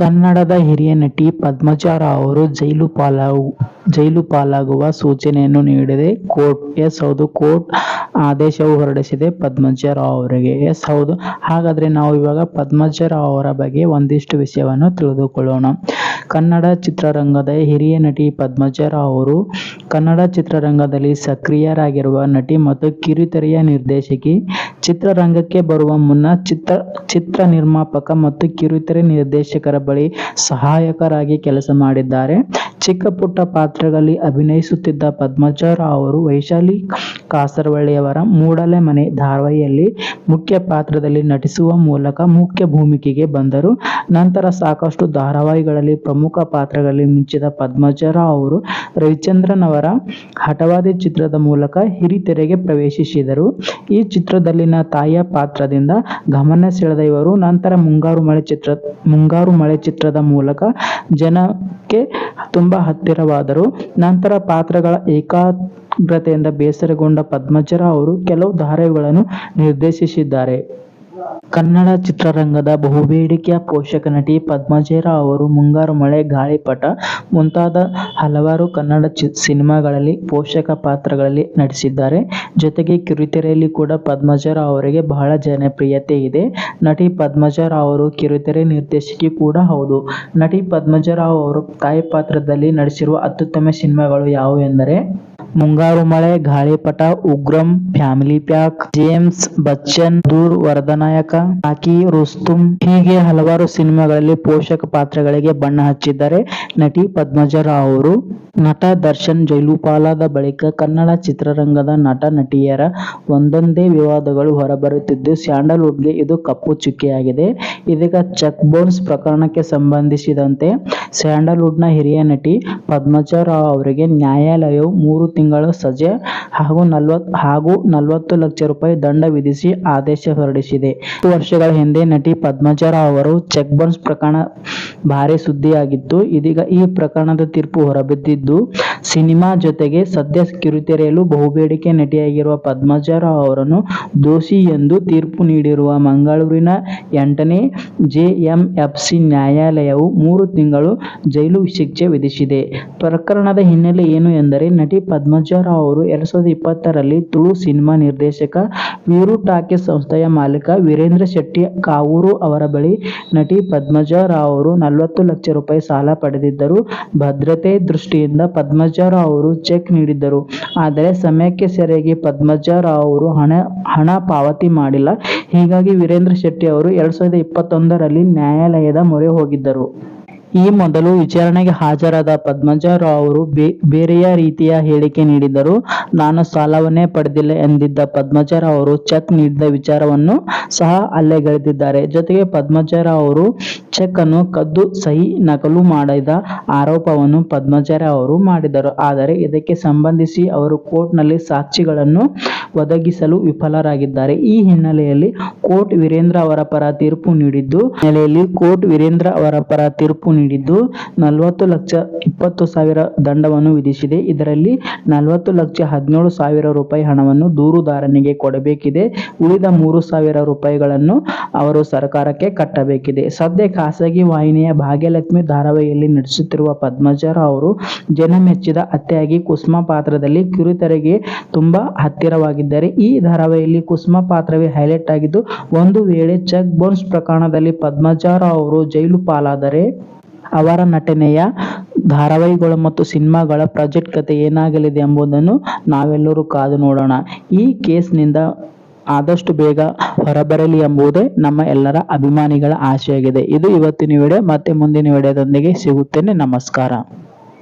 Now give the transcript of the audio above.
ಕನ್ನಡದ ಹಿರಿಯ ನಟಿ ಪದ್ಮಜಾ ರಾವ್ ಅವರು ಜೈಲು ಪಾಲಾಗು, ಜೈಲು ಪಾಲಾಗುವ ಸೂಚನೆಯನ್ನು ನೀಡಿದೆ ಕೋರ್ಟ್. ಎಸ್ ಹೌದು ಕೋರ್ಟ್ ಆದೇಶವು ಹೊರಡಿಸಿದೆ ಪದ್ಮಜಾ ರಾವ್ ಅವರಿಗೆ. ಎಸ್ ಹೌದು ಹಾಗಾದ್ರೆ ನಾವು ಇವಾಗ ಪದ್ಮಜಾ ರಾವ್ ಅವರ ಬಗ್ಗೆ ಒಂದಿಷ್ಟು ವಿಷಯವನ್ನು ತಿಳಿದುಕೊಳ್ಳೋಣ. ಕನ್ನಡ ಚಿತ್ರರಂಗದ ಹಿರಿಯ ನಟಿ ಪದ್ಮಜಾ ರಾವ್ ಅವರು ಕನ್ನಡ ಚಿತ್ರರಂಗದಲ್ಲಿ ಸಕ್ರಿಯರಾಗಿರುವ ನಟಿ ಮತ್ತು ಕಿರುತೆರೆಯ ನಿರ್ದೇಶಕಿ. ಚಿತ್ರರಂಗಕ್ಕೆ ಬರುವ ಮುನ್ನ ಚಿತ್ರ ಚಿತ್ರ ನಿರ್ಮಾಪಕ ಮತ್ತು ಕಿರುತೆರೆ ನಿರ್ದೇಶಕರ ಬಳಿ ಸಹಾಯಕರಾಗಿ ಕೆಲಸ ಮಾಡಿದ್ದಾರೆ. ಚಿಕ್ಕ ಪುಟ್ಟ ಪಾತ್ರಗಳಲ್ಲಿ ಅಭಿನಯಿಸುತ್ತಿದ್ದ ಪದ್ಮಜ ರಾವ್ ಅವರು ವೈಶಾಲಿ ಕಾಸರವಳ್ಳಿಯವರ ಮೂಡಲೆ ಮನೆ ಧಾರಾವಾಹಿಯಲ್ಲಿ ಮುಖ್ಯ ಪಾತ್ರದಲ್ಲಿ ನಟಿಸುವ ಮೂಲಕ ಮುಖ್ಯ ಭೂಮಿಕೆಗೆ ಬಂದರು. ನಂತರ ಸಾಕಷ್ಟು ಧಾರಾವಾಹಿಗಳಲ್ಲಿ ಪ್ರಮುಖ ಪಾತ್ರಗಳಲ್ಲಿ ಮಿಂಚಿದ ಪದ್ಮಜರಾವ್ ಅವರು ರವಿಚಂದ್ರನ್ ಅವರ ಹಠವಾದಿ ಚಿತ್ರದ ಮೂಲಕ ಹಿರಿತೆರೆಗೆ ಪ್ರವೇಶಿಸಿದರು. ಈ ಚಿತ್ರದಲ್ಲಿನ ತಾಯಿಯ ಪಾತ್ರದಿಂದ ಗಮನ ಸೆಳೆದ ಇವರು, ನಂತರ ಮುಂಗಾರು ಮಳೆ ಚಿತ್ರ, ಮುಂಗಾರು ಮಳೆ ಚಿತ್ರದ ಮೂಲಕ ಜನಕ್ಕೆ ತುಂಬಾ ಹತ್ತಿರವಾದರು. ನಂತರ ಪಾತ್ರಗಳ ಏಕಾಗ್ರತೆಯಿಂದ ಬೇಸರಗೊಂಡ ಪದ್ಮಜರ ಅವರು ಕೆಲವು ಧಾರೆಗಳನ್ನು ನಿರ್ದೇಶಿಸಿದ್ದಾರೆ. ಕನ್ನಡ ಚಿತ್ರರಂಗದ ಬಹುಬೇಡಿಕೆಯ ಪೋಷಕ ನಟಿ ಪದ್ಮಜೇರ ಅವರು ಮುಂಗಾರು ಮಳೆ, ಗಾಳಿಪಟ ಮುಂತಾದ ಹಲವಾರು ಕನ್ನಡ ಸಿನಿಮಾಗಳಲ್ಲಿ ಪೋಷಕ ಪಾತ್ರಗಳಲ್ಲಿ ನಟಿಸಿದ್ದಾರೆ. ಜೊತೆಗೆ ಕಿರುತೆರೆಯಲ್ಲಿ ಕೂಡ ಪದ್ಮಜರ ಅವರಿಗೆ ಬಹಳ ಜನಪ್ರಿಯತೆ ಇದೆ. ನಟಿ ಪದ್ಮಜರ ಅವರು ಕಿರುತೆರೆ ನಿರ್ದೇಶಕಿ ಕೂಡ ಹೌದು. ನಟಿ ಪದ್ಮಜರಾವ್ ಅವರು ತಾಯಿ ಪಾತ್ರದಲ್ಲಿ ನಟಿಸಿರುವ ಅತ್ಯುತ್ತಮ ಸಿನಿಮಾಗಳು ಯಾವುವು ಎಂದರೆ Mungaru Male, Gaalipata, Ugramm, family pack, James Bachchan, ದೂರ್ ವರದನಾಯಕ, ಆಕಿ ರುಸ್ತುಂ ಹೀಗೆ ಹಲವಾರು ಸಿನಿಮಾಗಳಲ್ಲಿ ಪೋಷಕ ಪಾತ್ರಗಳಿಗೆ ಬಣ್ಣ ಹಚ್ಚಿದ್ದಾರೆ ನಟಿ ಪದ್ಮಜಾ ರಾವ್ ಅವರು. ನಟ ದರ್ಶನ್ ಜೈಲುಪಾಲಾದ ಬಳಿಕ ಕನ್ನಡ ಚಿತ್ರರಂಗದ ನಟ ನಟಿಯರ ಒಂದೊಂದೇ ವಿವಾದಗಳು ಹೊರಬರುತ್ತಿದ್ದು ಸ್ಯಾಂಡಲ್ವುಡ್ಗೆ ಇದು ಕಪ್ಪು ಚುಕ್ಕೆಯಾಗಿದೆ. ಇದೀಗ ಚೆಕ್ ಬೌನ್ಸ್ ಪ್ರಕರಣಕ್ಕೆ ಸಂಬಂಧಿಸಿದಂತೆ ಸ್ಯಾಂಡಲ್ ವುಡ್ನ ಹಿರಿಯ ನಟಿ ಪದ್ಮಜಾ ರಾವ್ ಅವರಿಗೆ ನ್ಯಾಯಾಲಯವು ಮೂರು ತಿಂಗಳ ಸಜೆ ಹಾಗೂ ನಲವತ್ತು ಲಕ್ಷ ರೂಪಾಯಿ ದಂಡ ವಿಧಿಸಿ ಆದೇಶ ಹೊರಡಿಸಿದೆ. ಹತ್ತು ವರ್ಷಗಳ ಹಿಂದೆ ನಟಿ ಪದ್ಮಜಾ ರಾವ್ ಅವರು ಚೆಕ್ ಬೌನ್ಸ್ ಪ್ರಕರಣ ಭಾರೀ ಸುದ್ದಿಯಾಗಿತ್ತು. ಇದೀಗ ಈ ಪ್ರಕರಣದ ತೀರ್ಪು ಹೊರಬಿದ್ದಿದ್ದು, ಸಿನಿಮಾ ಜೊತೆಗೆ ಸದ್ಯ ಕಿರುತೆರೆಯಲು ಬಹುಬೇಡಿಕೆ ನಟಿಯಾಗಿರುವ ಪದ್ಮಜಾ ರಾವ್ ಅವರನ್ನು ದೋಷಿ ಎಂದು ತೀರ್ಪು ನೀಡಿರುವ ಮಂಗಳೂರಿನ ಎಂಟನೇ ಜೆಎಂಎಫ್ಸಿ ನ್ಯಾಯಾಲಯವು ಮೂರು ತಿಂಗಳ ಜೈಲು ಶಿಕ್ಷೆ ವಿಧಿಸಿದೆ. ಪ್ರಕರಣದ ಹಿನ್ನೆಲೆ ಏನು ಎಂದರೆ, ನಟಿ ಪದ್ಮಜಾ ರಾವ್ ಅವರು ಎರಡ್ ಸಾವಿರದ ಇಪ್ಪತ್ತರಲ್ಲಿ ತುಳು ಸಿನಿಮಾ ನಿರ್ದೇಶಕ ವೀರು ಟಾಕೀಸ್ ಸಂಸ್ಥೆಯ ಮಾಲೀಕ ವೀರೇಂದ್ರ ಶೆಟ್ಟಿ ಕಾವೂರು ಅವರ ಬಳಿ ನಟಿ ಪದ್ಮಜಾ ರಾವ್ ಅವರು ನಲವತ್ತು ಲಕ್ಷ ರೂಪಾಯಿ ಸಾಲ ಪಡೆದಿದ್ದರು. ಭದ್ರತೆ ದೃಷ್ಟಿಯಿಂದ ಪದ್ಮಜಾ ರಾವ್ ಅವರು ಚೆಕ್ ನೀಡಿದ್ದರು. ಆದರೆ ಸಮಯಕ್ಕೆ ಸರಿಯಾಗಿ ಪದ್ಮಜಾ ರಾವ್ ಅವರು ಹಣ ಪಾವತಿ ಮಾಡಿಲ್ಲ. ಹೀಗಾಗಿ ವೀರೇಂದ್ರ ಶೆಟ್ಟಿ ಅವರು ಎರಡು ಸಾವಿರದ ಇಪ್ಪತ್ತೊಂದರಲ್ಲಿ ನ್ಯಾಯಾಲಯದ ಮೊರೆ ಹೋಗಿದ್ದರು. ಈ ಮೊದಲು ವಿಚಾರಣೆಗೆ ಹಾಜರಾದ ಪದ್ಮಜ ರಾವ್ ಅವರು ಬೇರೆಯ ರೀತಿಯ ಹೇಳಿಕೆ ನೀಡಿದ್ದರು. ನಾನು ಸಾಲವನ್ನೇ ಪಡೆದಿಲ್ಲ ಎಂದಿದ್ದ ಪದ್ಮಜ ರಾವ್ ಅವರು ಚೆಕ್ ನೀಡಿದ ವಿಚಾರವನ್ನು ಸಹ ಅಲ್ಲಗಳೆದಿದ್ದಾರೆ. ಜೊತೆಗೆ ಪದ್ಮಜ ರಾವ್ ಅವರು ಚೆಕ್ ಅನ್ನು ಕದ್ದು ಸಹಿ ನಕಲು ಮಾಡಿದ ಆರೋಪವನ್ನು ಪದ್ಮಜ ರಾವ್ ಅವರು ಮಾಡಿದರು ಆದರೆ ಇದಕ್ಕೆ ಸಂಬಂಧಿಸಿ ಅವರು ಕೋರ್ಟ್ನಲ್ಲಿ ಸಾಕ್ಷಿಗಳನ್ನು ಒದಗಿಸಲು ವಿಫಲರಾಗಿದ್ದಾರೆ. ಈ ಹಿನ್ನೆಲೆಯಲ್ಲಿ ಕೋರ್ಟ್ ವೀರೇಂದ್ರ ಅವರ ಪರ ತೀರ್ಪು ನೀಡಿದ್ದು, ಹಿನ್ನೆಲೆಯಲ್ಲಿ ಕೋರ್ಟ್ ವೀರೇಂದ್ರ ಅವರ ಪರ ತೀರ್ಪು ನೀಡಿದ್ದು, ನಲವತ್ತು ಲಕ್ಷ ಇಪ್ಪತ್ತು ಸಾವಿರ ದಂಡವನ್ನು ವಿಧಿಸಿದೆ. ಇದರಲ್ಲಿ ನಲವತ್ತು ಲಕ್ಷ ಹದಿನೇಳು ಸಾವಿರ ರೂಪಾಯಿ ಹಣವನ್ನು ದೂರುದಾರನಿಗೆ ಕೊಡಬೇಕಿದೆ. ಉಳಿದ ಮೂರು ಸಾವಿರ ರೂಪಾಯಿಗಳನ್ನು ಅವರು ಸರ್ಕಾರಕ್ಕೆ ಕಟ್ಟಬೇಕಿದೆ. ಸದ್ಯ ಖಾಸಗಿ ವಾಹಿನಿಯ ಭಾಗ್ಯಲಕ್ಷ್ಮಿ ಧಾರಾವಾಹಿಯಲ್ಲಿ ನಡೆಸುತ್ತಿರುವ ಪದ್ಮಜರ ಅವರು ಜನಮೆಚ್ಚಿದ ಅತ್ತೆಯಾಗಿ ಕುಸುಮ ಪಾತ್ರದಲ್ಲಿ ಕಿರುತೆರೆಗೆ ತುಂಬಾ ಹತ್ತಿರವಾಗಿದ್ದಾರೆ. ಈ ಧಾರಾವಾಹಿಯಲ್ಲಿ ಕುಸುಮಾ ಪಾತ್ರವೇ ಹೈಲೈಟ್ ಆಗಿದ್ದು, ಒಂದು ವೇಳೆ ಚೆಕ್ ಬೌನ್ಸ್ ಪ್ರಕರಣದಲ್ಲಿ ಪದ್ಮಜಾ ರಾವ್ ಅವರು ಜೈಲು ಪಾಲಾದರೆ ಅವರ ನಟನೆಯ ಧಾರಾವಾಹಿಗಳು ಮತ್ತು ಸಿನಿಮಾಗಳ ಪ್ರಾಜೆಕ್ಟ್ ಕತೆ ಏನಾಗಲಿದೆ ಎಂಬುದನ್ನು ನಾವೆಲ್ಲರೂ ಕಾದು ನೋಡೋಣ. ಈ ಕೇಸ್ನಿಂದ ಆದಷ್ಟು ಬೇಗ ಹೊರಬರಲಿ ಎಂಬುದೇ ನಮ್ಮ ಎಲ್ಲರ ಅಭಿಮಾನಿಗಳ ಆಶೆಯಾಗಿದೆ ಇದು ಇವತ್ತಿನ ವಿಡಿಯೋ ಮತ್ತೆ ಮುಂದಿನ ವಿಡಿಯೋದೊಂದಿಗೆ ಸಿಗುತ್ತೇನೆ ನಮಸ್ಕಾರ.